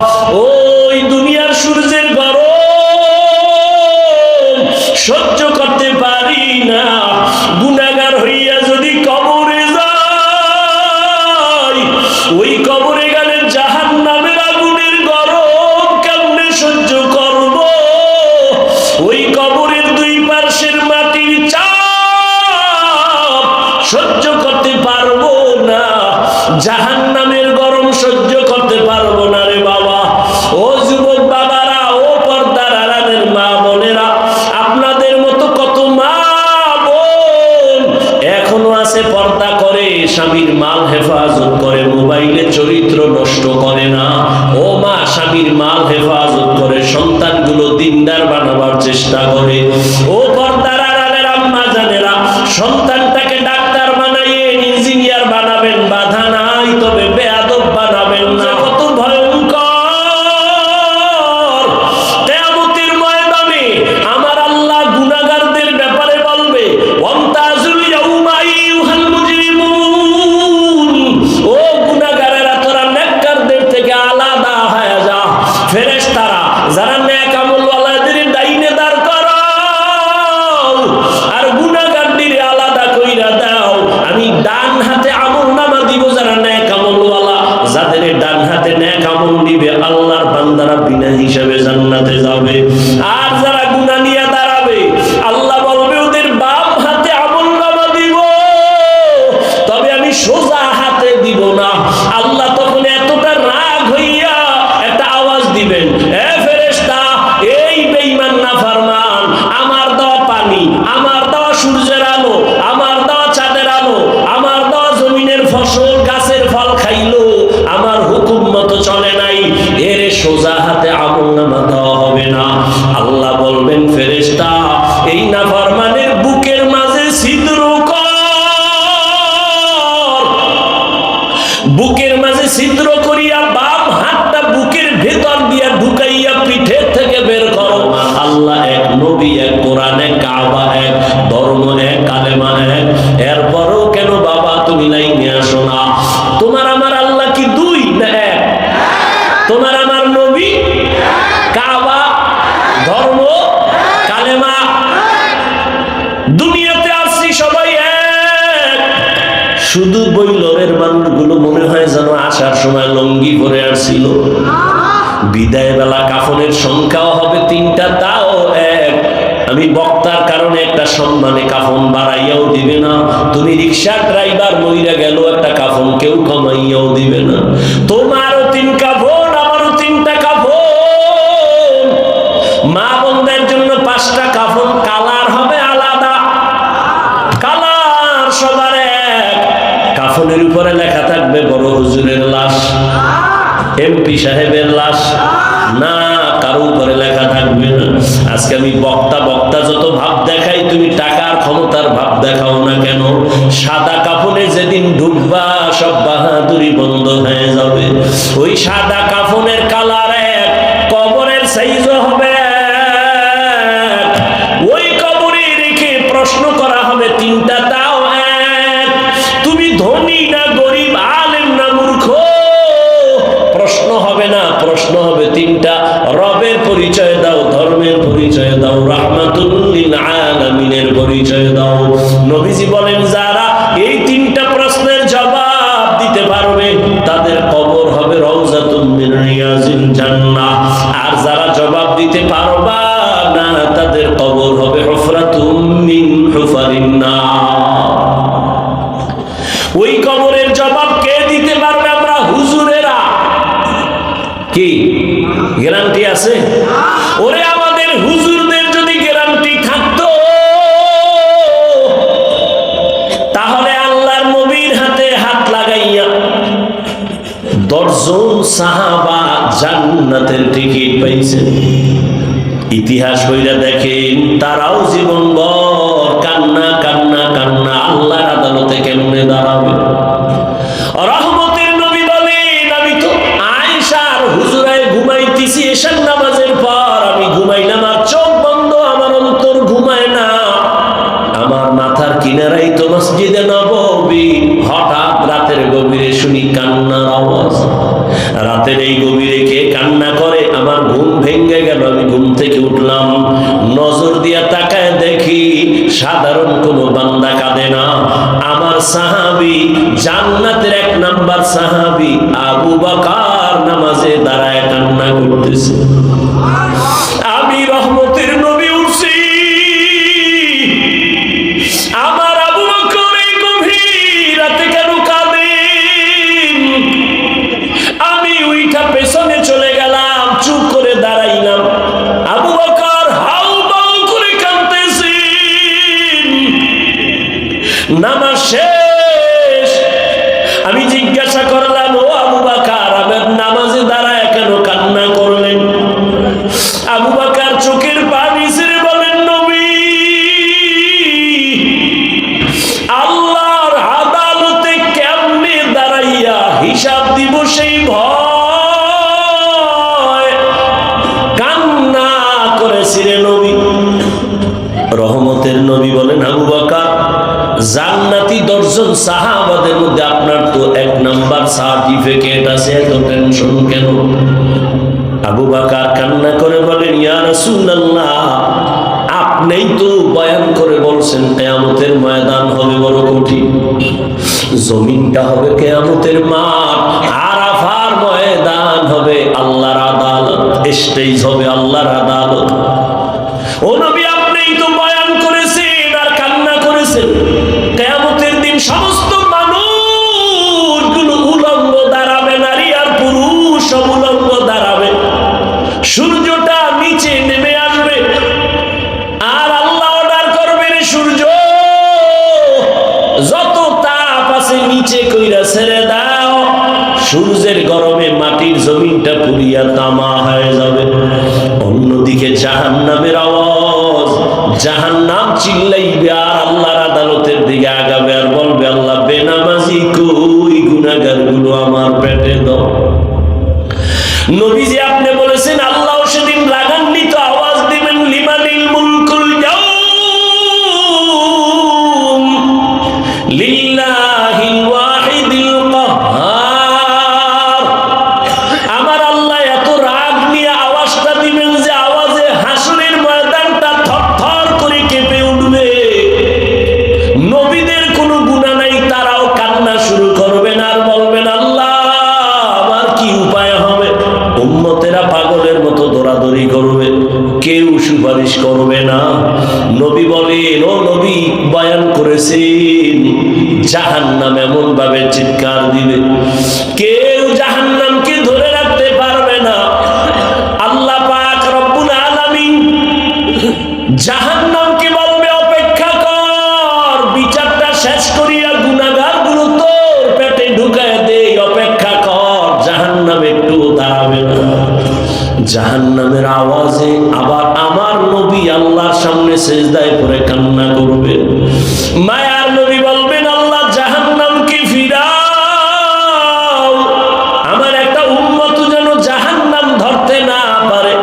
Oh! চরিত্র শুধু বৈলরের মানুষগুলো মনে হয় যেন আসার সময় লঙ্গি ভরে আসছিল। বিদায় বেলা কাফনের সংখ্যাও হবে তিনটা, তাও এক। আমি বক্তার কারণে একটা সম্মানে কাফন বাড়াইয়াও দিবে না। তুমি রিক্সা ড্রাইভার মহিলা গেল, একটা কাফন কেউ কমাইয়াও দিবে না। তোমারও তিন কাফন এমপি সাহেবের লাশ? না, কারও উপরে লেখা থাকবে না। আজকে আমি বক্তা বক্তা যত ভাব দেখাই, তুমি টাকার ক্ষমতার ভাব দেখাও না কেন? সাদা কাফনে যেদিন ঢুকবা, সব বাহাদুরি বন্ধ হয়ে যাবে। ওই সাদা কাফনের জান্নাতের টিকিট পাইছে ইতিহাস হইয়া দেখেন, তারাও জীবন বর কান্না কান্না কান্না, আল্লাহর আদালতে কেমনে দাঁড়াবে? সাহাবি জান্নাতের এক নাম্বার সাহাবি আবু বাকার নামাজে দাঁড়ায় কান্না করতেছে। রহমতের নবী বলেন, আবু বাকার, জান্নাতি দর্শন সাহাবাদের মধ্যে আপনার তো এক নাম্বার সার্টিফিকেট আছে, এত টেনশন কেন? আবু বাকার কান্না করে বলেন, ইয়া রাসূলুল্লাহ, আপনিই তো বয়ান করে বলছেন, কেয়ামতের ময়দান হবে বড় কঠিন। জমিনটা হবে কেয়ামতের মাঠ, আরাফার ময়দান হবে, আল্লাহর আদালত, স্টেজ হবে আল্লাহর আদালত। ও সূর্যের গরমে মাটির জমিনটা পুড়িয়া তামা হয়ে যাবে। অন্যদিকে জাহান নামের আওয়াজ। জাহান নাম চিল্লাইবে আর আল্লাহর আদালতের দিকে আগাবে আর করবে, কেউ সুপারিশ করবে না। নবী বলেন, ও নবী, বয়ান করেছেন। জাহান জাহান্নাম এমন ভাবে চিৎকার দিবে। কেউ জাহান্নামের আওয়াজে আবার আমার নবী আল্লাহর সামনে সেজদায় পড়ে কান্না করবে। মায়ার নবী বলবেন, আল্লাহ জাহান্নামকে ফিরাও। আমার একটা উম্মত যেন জাহান্নাম ধরতে না পারে।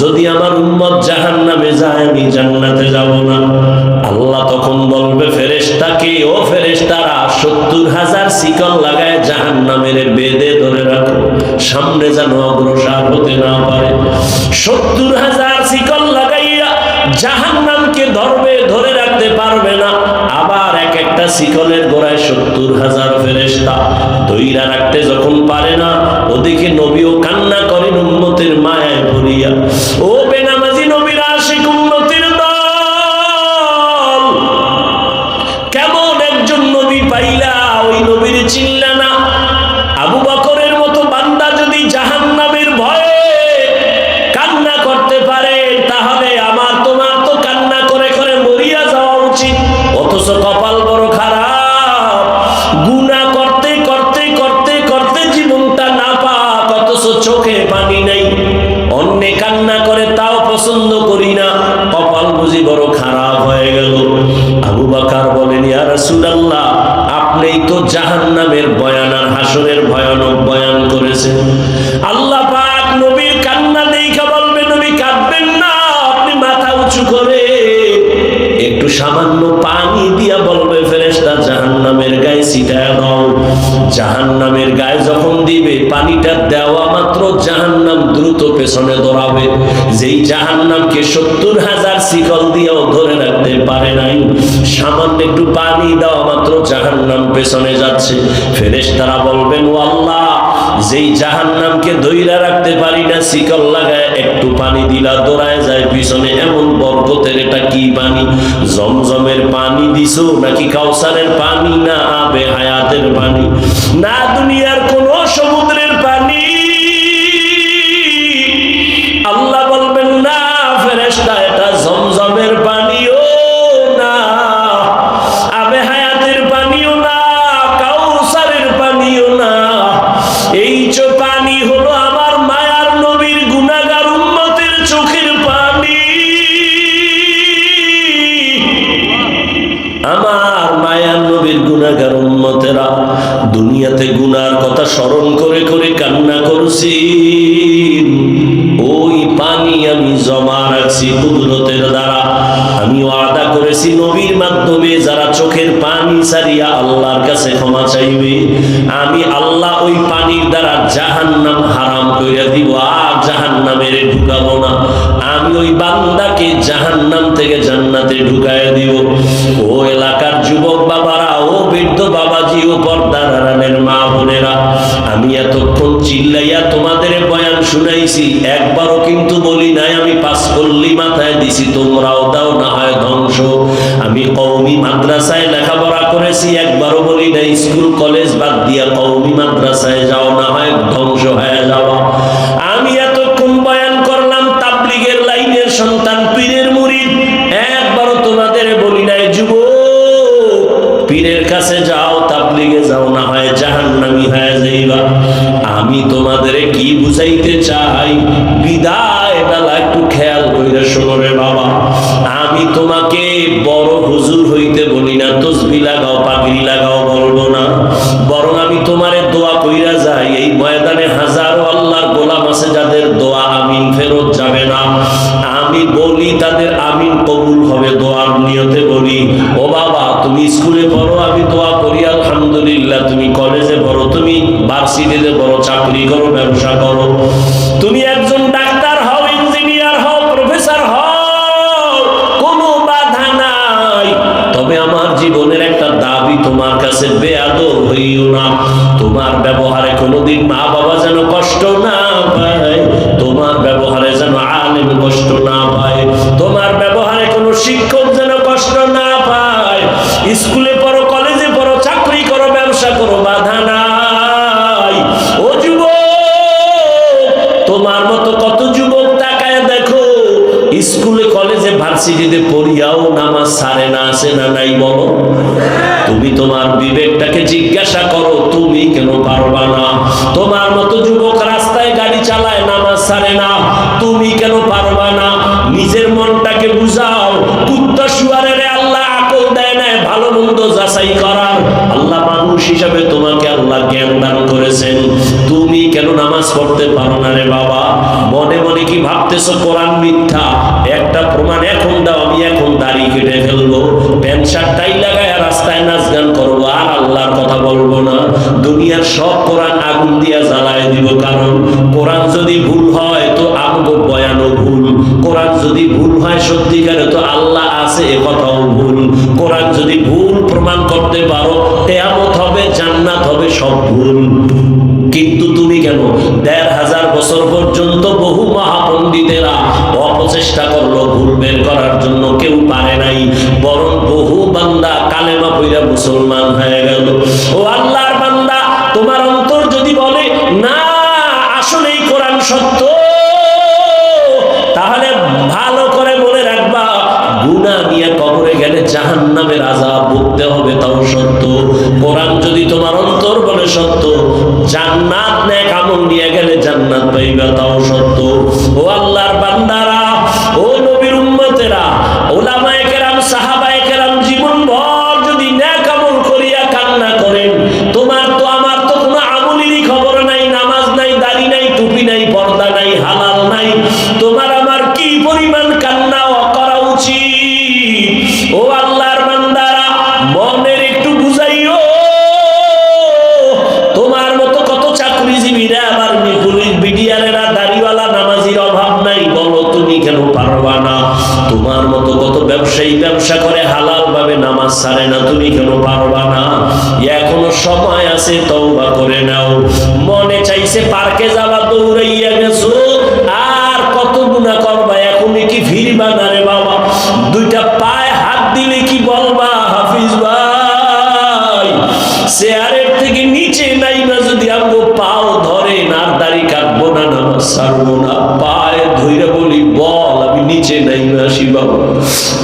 যদি আমার উম্মত জাহান্নামে যায়, আমি জান্নাতে যাব না। আল্লাহ তখন বলবে, ফেরেশতাকে, ও ফেরেশতারা, সত্তর হাজার শিকল লাগায় সামনে যেন অগ্রসর হতে না পারে। সত্তর হাজার শিকল লাগাইয়া জাহান নামকে ধরবে, ধরে রাখতে পারবে না। আবার এক একটা শিকলের গোড়ায় সত্তর হাজার ফেরেস্তা ধৈরা রাখতে যখন পারে না, ওদিকে নবীও কান্না করেন উন্মতের মায়ায় ভরিয়া। ও বেনামাজি নবীর যায় এমন বরকতের এটা কি পানি জমজমের পানি দিছো নাকি কাউসারের পানি? না আবে হায়াতের পানি না, দুনিয়ার কোন সমুদ্রের করেছি নবীর মাধ্যমে যারা চোখের পানি ছাড়িয়া আল্লাহর কাছে ক্ষমা চাইবে, আমি আল্লাহ ওই পানির দ্বারা জাহান্নাম হারাম কইরা দিব, আর জাহান্নামের ঢুকাবো না। আমি ওই বান্দাকে জাহান্নাম থেকে জান্নাতে ঢুকায় দিব। ও এলাকার যুবক বাবারা, ও বৃদ্ধ বাবাজি, ও পর্দার আড়ালের মা বোনেরা, আমি এতক্ষণ চিল্লাইয়া তোমাদের শুনাইছি, একবারও কিন্তু বলি নাই, আমি পাস করলি মাথায় দিছি, তোমরাও দাও, না হয় ধ্বংস। আমি কৌমি মাদ্রাসায় লেখাপড়া করেছি, একবারও বলি নাই, স্কুল, কলেজ বাদ দিয়া কৌমি মাদ্রাসায় যাও, না হয় ধ্বংস হয়ে। ভার্সিটিতে পড়িয়াও নামাজ সারে না, আসে না নাই বলো? তুমি তোমার বিবেকটাকে জিজ্ঞাসা করো, তুমি কেন পারবা না? তোমার মতো যুবক রাস্তায় গাড়ি চালায়, নামাজ সারে না, তুমি কেন পারবা না? নিজের মনটাকে বুঝাও, কুত্তা শুয়ারের আল্লাহ আকল দেয় না ভালো মন্দ যাচাই করার। আল্লাহ মানুষ হিসাবে তোমাকে আল্লাহ জ্ঞান দান করেছেন। তুমি কেন নামাজ পড়তে পারো না রে বাবা? মনে মনে কি ভাবতেছো, কোরআন মিথ্যা? একটা প্রমাণ এখন দাও, আমি এখন দাড়ি কেটে ফেলব। প্যান্ট শার্টটাই লাগায় রাস্তায় নাচ গান করব, আর আল্লাহর কথা বলব না। দুনিয়ার সব কোরআন আগুন দিয়া জ্বালায় দিব, কারণ কোরআন যদি ভুল হয় তো আমগো বয়ানও ভুল। কোরআন যদি ভুল হয় সত্যিকারে তো আল্লাহ আছে, এ কথাও ভুল। কোরআন যদি ভুল প্রমাণ করতে পারো, কেয়ামত হবে, জান্নাত হবে, সব ভুল।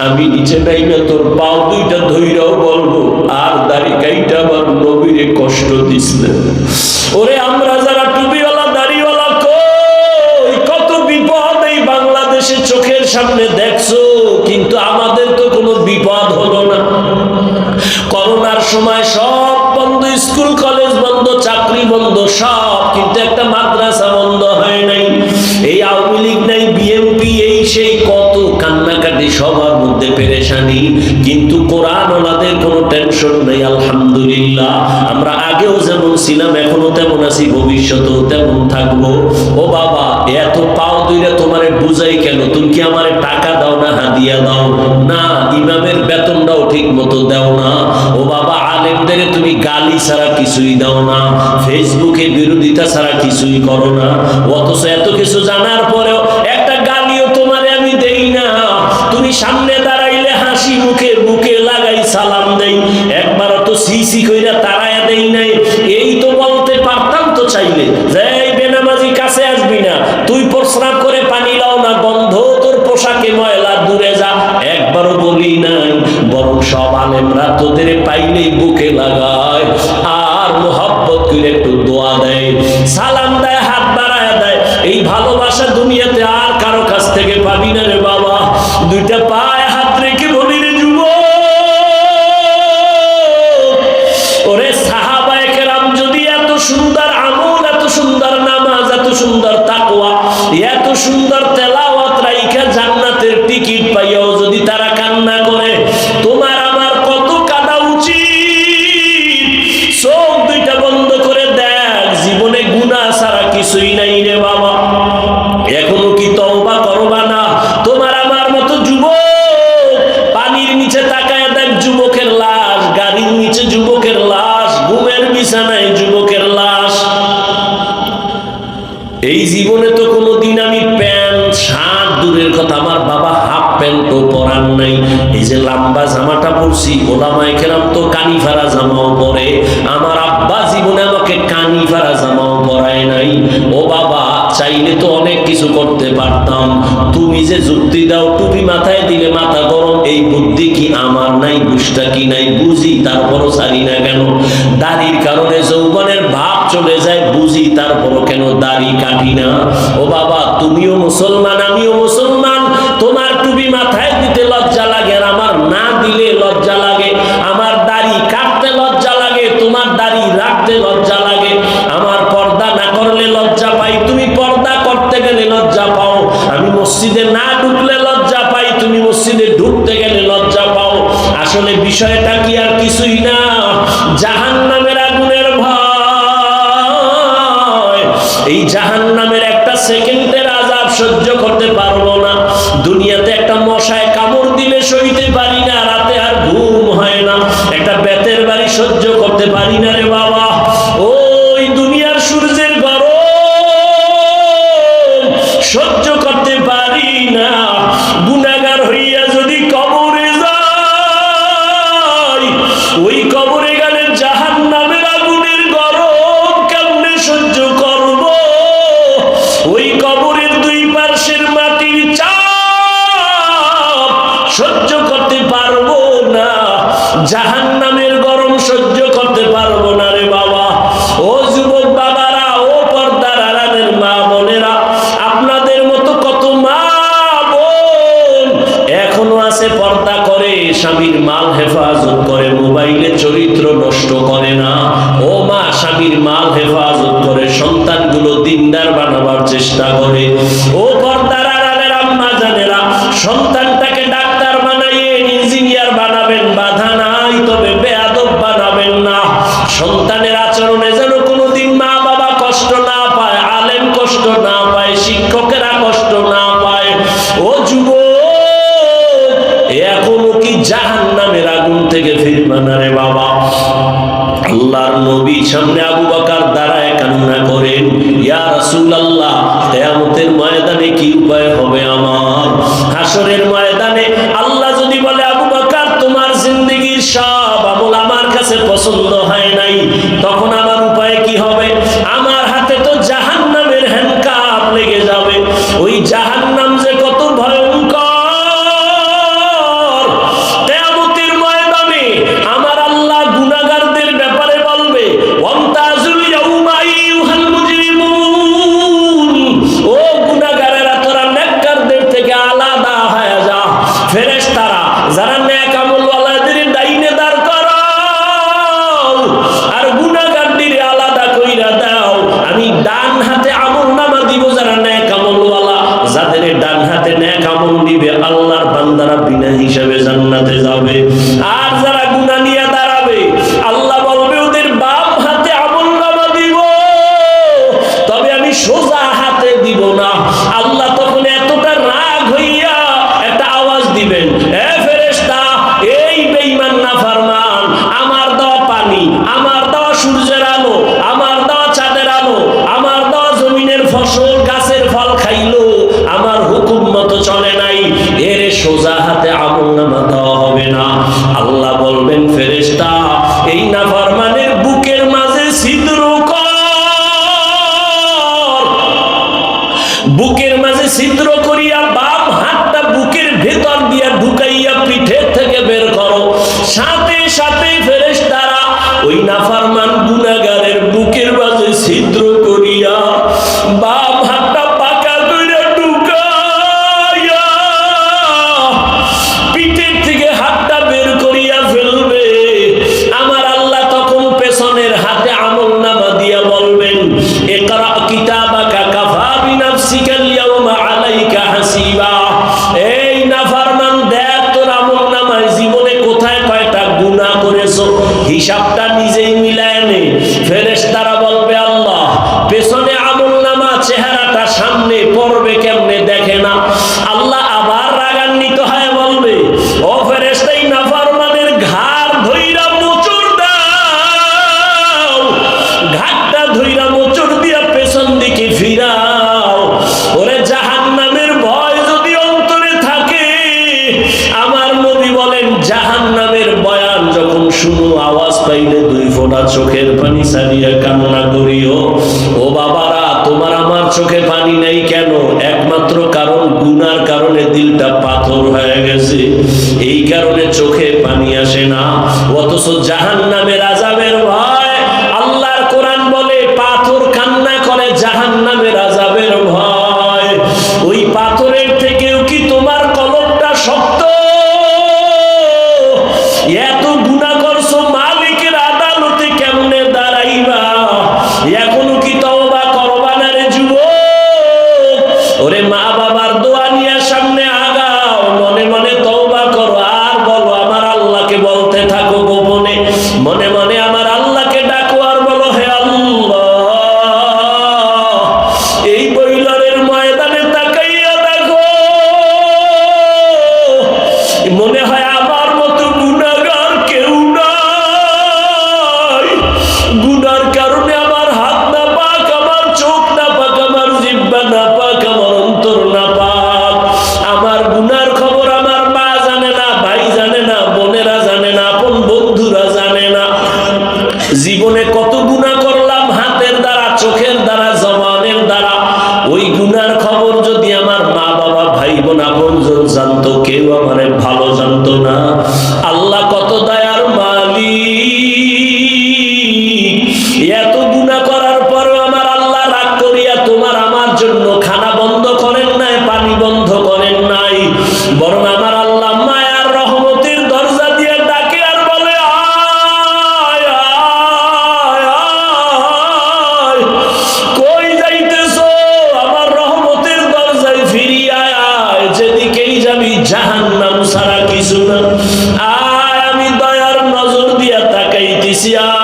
আমি নিচে নাই তোর পাও দুইটা ধৈরাও বলব, আর দাড়ি কাইটা আমার নবীরে কষ্ট দিছিলেন ওরে আমরা ছিলাম এখনও তেমন আছি, ভবিষ্যতেও তেমন থাকব। ও বাবা, এত পাও তুইরা তোমার বুঝাই কেন? তুমি কি আমার টাকা দাও না, হাদিয়া দাও? না, ইমামের বেতনটাও ঠিক মতো দাও না। ও বাবা আলেমদের তুমি গালি ছাড়া কিছুই দাও না, ফেসবুকে বিরোধিতা ছাড়া কিছুই করো না। অথচ এত কিছু জানার পরেও একটা গালিও তোমার আমি দেই না। তুমি সামনে দাঁড়াইলে হাসি মুখে মুখে লাগাই সালাম দেই। একবার তো সিসি কইরা তারায়া দেই নাই। বলছি ওলামায় খেলাম তো কানি ফারা জামাও পরে। আমার আব্বা জীবনে আমাকে কানি ফারা জামাও পরায় নাই। ও বাবা, চাইলে তো অনেক কিছু করতে পারতাম। তুমি যে যুক্তি দাও, টুপি মাথায় দিলে মাথা গরম, এই বুদ্ধি কি আমার নাই, বুঝটা কি নাই? বুঝি, তারপরও ছাড়ি না কেন? দাড়ির কারণে যৌবনের ভাব চলে যায়, বুঝি, তারপরও কেন দাড়ি কাটি না? ও বাবা, তুমিও মুসলমান, আমিও মুসলমান। বিষয়টা কি আর কিছুই না। জাহান নামের আগুনের ভয়। এই জাহান নামের একটা সেকেন্ডের আজাব সহ্য করতে পারব না। দুনিয়াতে একটা মশায় কামড় দিলে সইতে পারি না। রাতে আর ঘুম হয় না। একটা বেতের বাড়ি সহ্য করতে পারি না রে বা ও পর্দার আড়ালের আম্মা জানেরা সন্তান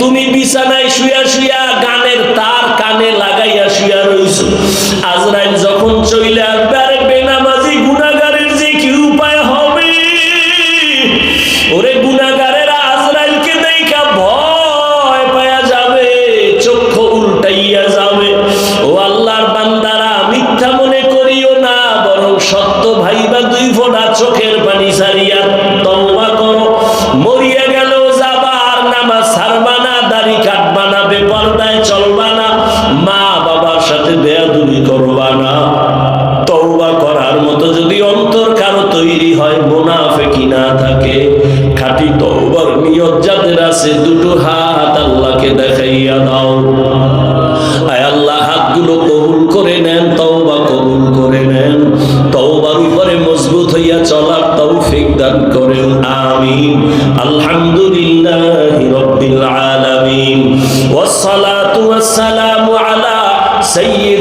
তুমি বিছানায় শুয়া শুয়া গানের তার কানে লাগাইয়া শুয়া রইছো। আজ করে নেন তওবার উপরে মজবুত হইয়া চলার তৌফিক দান করেন। আমিন। আলহামদুলিল্লাহ রব্বিল আলামিন। ওয়াসসালাতু ওয়াসসালামু আলা সাইয়্যিদ